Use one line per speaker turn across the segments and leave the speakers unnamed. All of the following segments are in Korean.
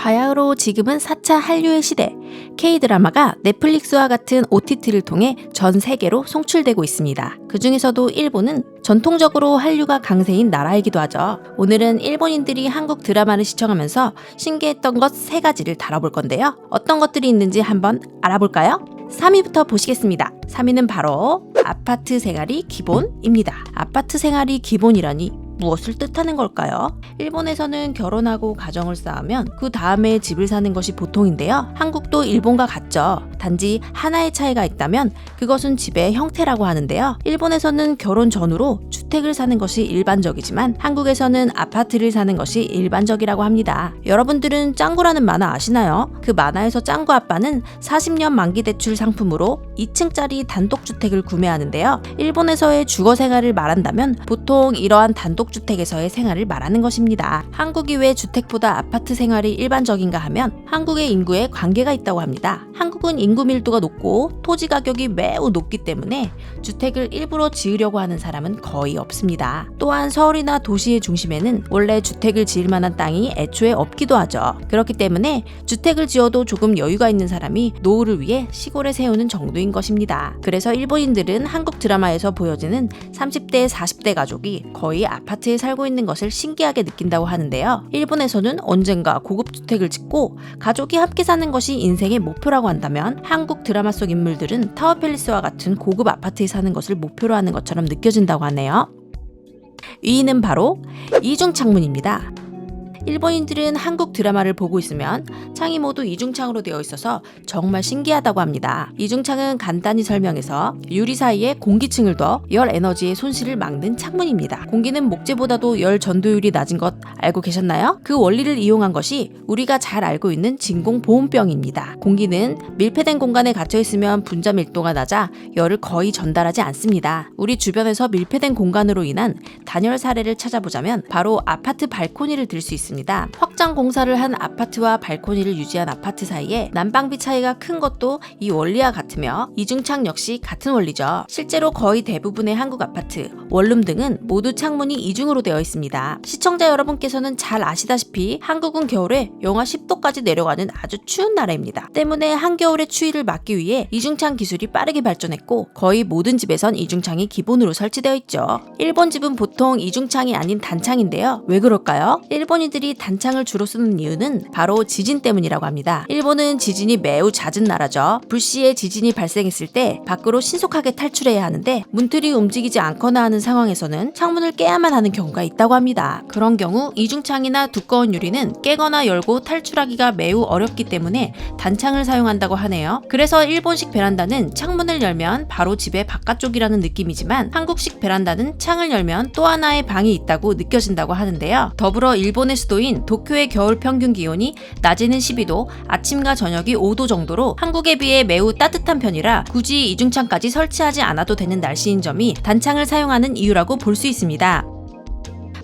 바야흐로 지금은 4차 한류의 시대. K-드라마가 넷플릭스와 같은 OTT를 통해 전 세계로 송출되고 있습니다. 그 중에서도 일본은 전통적으로 한류가 강세인 나라이기도 하죠. 오늘은 일본인들이 한국 드라마를 시청하면서 신기했던 것 세 가지를 다뤄볼 건데요. 어떤 것들이 있는지 한번 알아볼까요? 3위부터 보시겠습니다. 3위는 바로 아파트 생활이 기본입니다. 아파트 생활이 기본이라니 무엇을 뜻하는 걸까요? 일본에서는 결혼하고 가정을 쌓으면 그 다음에 집을 사는 것이 보통인데요. 한국도 일본과 같죠. 단지 하나의 차이가 있다면 그것은 집의 형태라고 하는데요. 일본에서는 결혼 전후로 주택을 사는 것이 일반적이지만 한국에서는 아파트를 사는 것이 일반적이라고 합니다. 여러분들은 짱구라는 만화 아시나요? 그 만화에서 짱구 아빠는 40년 만기 대출 상품으로 2층짜리 단독주택을 구매하는데요. 일본에서의 주거 생활을 말한다면 보통 이러한 단독주택에서의 생활을 말하는 것입니다. 한국이 왜 주택보다 아파트 생활이 일반적인가 하면 한국의 인구에 관계가 있다고 합니다. 한국은 인구 밀도가 높고 토지 가격이 매우 높기 때문에 주택을 일부러 지으려고 하는 사람은 거의 없습니다. 또한 서울이나 도시의 중심에는 원래 주택을 지을 만한 땅이 애초에 없기도 하죠. 그렇기 때문에 주택을 지어도 조금 여유가 있는 사람이 노후를 위해 시골에 세우는 정도인 것입니다. 그래서 일본인들은 한국 드라마에서 보여지는 30대, 40대 가족이 거의 아파트에 살고 있는 것을 신기하게 느낀다고 하는데요. 일본에서는 언젠가 고급 주택을 짓고 가족이 함께 사는 것이 인생의 목표라고 한다면 한국 드라마 속 인물들은 타워팰리스와 같은 고급 아파트에 사는 것을 목표로 하는 것처럼 느껴진다고 하네요. 위는 바로 이중 창문입니다. 일본인들은 한국 드라마를 보고 있으면 창이 모두 이중창으로 되어 있어서 정말 신기하다고 합니다. 이중창은 간단히 설명해서 유리 사이에 공기층을 둬 열 에너지의 손실을 막는 창문입니다. 공기는 목재보다도 열 전도율이 낮은 것 알고 계셨나요? 그 원리를 이용한 것이 우리가 잘 알고 있는 진공 보온병입니다. 공기는 밀폐된 공간에 갇혀 있으면 분자 밀도가 낮아 열을 거의 전달하지 않습니다. 우리 주변에서 밀폐된 공간으로 인한 단열 사례를 찾아보자면 바로 아파트 발코니를 들 수 있습니다. 있습니다. 확장 공사를 한 아파트와 발코니를 유지한 아파트 사이에 난방비 차이가 큰 것도 이 원리와 같으며 이중창 역시 같은 원리죠. 실제로 거의 대부분의 한국 아파트, 원룸 등은 모두 창문이 이중으로 되어 있습니다. 시청자 여러분께서는 잘 아시다시피 한국은 겨울에 영하 10도까지 내려가는 아주 추운 나라입니다. 때문에 한겨울의 추위를 막기 위해 이중창 기술이 빠르게 발전했고 거의 모든 집에선 이중창이 기본으로 설치되어 있죠. 일본 집은 보통 이중창이 아닌 단창인데요. 왜 그럴까요? 일본인들이 사람들이 단창을 주로 쓰는 이유는 바로 지진 때문이라고 합니다. 일본은 지진이 매우 잦은 나라죠. 불시에 지진이 발생했을 때 밖으로 신속하게 탈출해야 하는데 문틀이 움직이지 않거나 하는 상황에서는 창문을 깨야만 하는 경우가 있다고 합니다. 그런 경우 이중창이나 두꺼운 유리는 깨거나 열고 탈출하기가 매우 어렵기 때문에 단창을 사용한다고 하네요. 그래서 일본식 베란다는 창문을 열면 바로 집의 바깥쪽이라는 느낌이지만 한국식 베란다는 창을 열면 또 하나의 방이 있다고 느껴진다고 하는데요. 더불어 일본의 수도 인 도쿄의 겨울 평균 기온이 낮에는 12도, 아침과 저녁이 5도 정도로 한국에 비해 매우 따뜻한 편이라 굳이 이중창까지 설치하지 않아도 되는 날씨인 점이 단창을 사용하는 이유라고 볼 수 있습니다.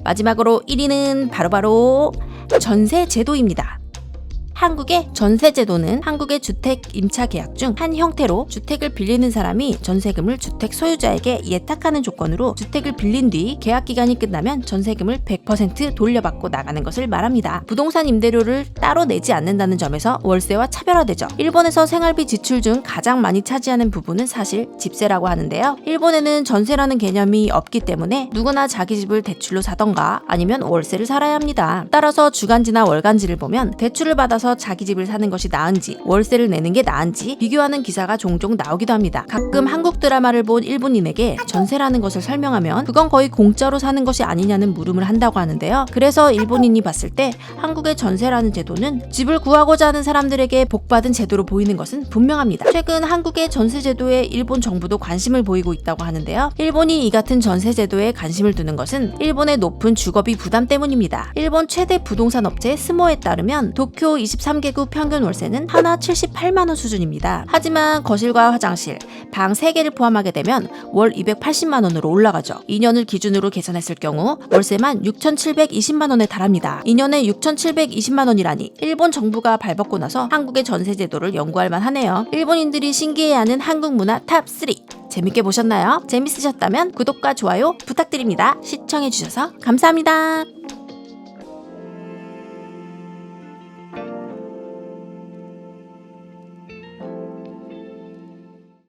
마지막으로 1위는 바로바로 전세 제도입니다. 한국의 전세 제도는 한국의 주택 임차 계약 중 한 형태로 주택을 빌리는 사람이 전세금을 주택 소유자에게 예탁하는 조건으로 주택을 빌린 뒤 계약 기간이 끝나면 전세금을 100% 돌려받고 나가는 것을 말합니다. 부동산 임대료를 따로 내지 않는다는 점에서 월세와 차별화되죠. 일본에서 생활비 지출 중 가장 많이 차지하는 부분은 사실 집세라고 하는데요. 일본에는 전세라는 개념이 없기 때문에 누구나 자기 집을 대출로 사던가 아니면 월세를 살아야 합니다. 따라서 주간지나 월간지를 보면 대출을 받아서 살아서 자기 집을 사는 것이 나은지 월세를 내는 게 나은지 비교하는 기사가 종종 나오기도 합니다. 가끔 한국 드라마를 본 일본인에게 전세라는 것을 설명하면 그건 거의 공짜로 사는 것이 아니냐는 물음을 한다고 하는데요. 그래서 일본인이 봤을 때 한국의 전세라는 제도는 집을 구하고자 하는 사람들에게 복받은 제도로 보이는 것은 분명합니다. 최근 한국의 전세 제도에 일본 정부도 관심을 보이고 있다고 하는데요. 일본이 이 같은 전세 제도에 관심을 두는 것은 일본의 높은 주거비 부담 때문입니다. 일본 최대 부동산 업체 스모에 따르면 도쿄 20 23개국 평균 월세는 하나 78만원 수준입니다. 하지만 거실과 화장실, 방 3개를 포함하게 되면 월 280만원으로 올라가죠. 2년을 기준으로 계산했을 경우 월세만 6,720만원에 달합니다. 2년에 6,720만원이라니 일본 정부가 발벗고 나서 한국의 전세 제도를 연구할 만하네요. 일본인들이 신기해하는 한국 문화 탑 3. 재밌게 보셨나요? 재밌으셨다면 구독과 좋아요 부탁드립니다. 시청해주셔서 감사합니다.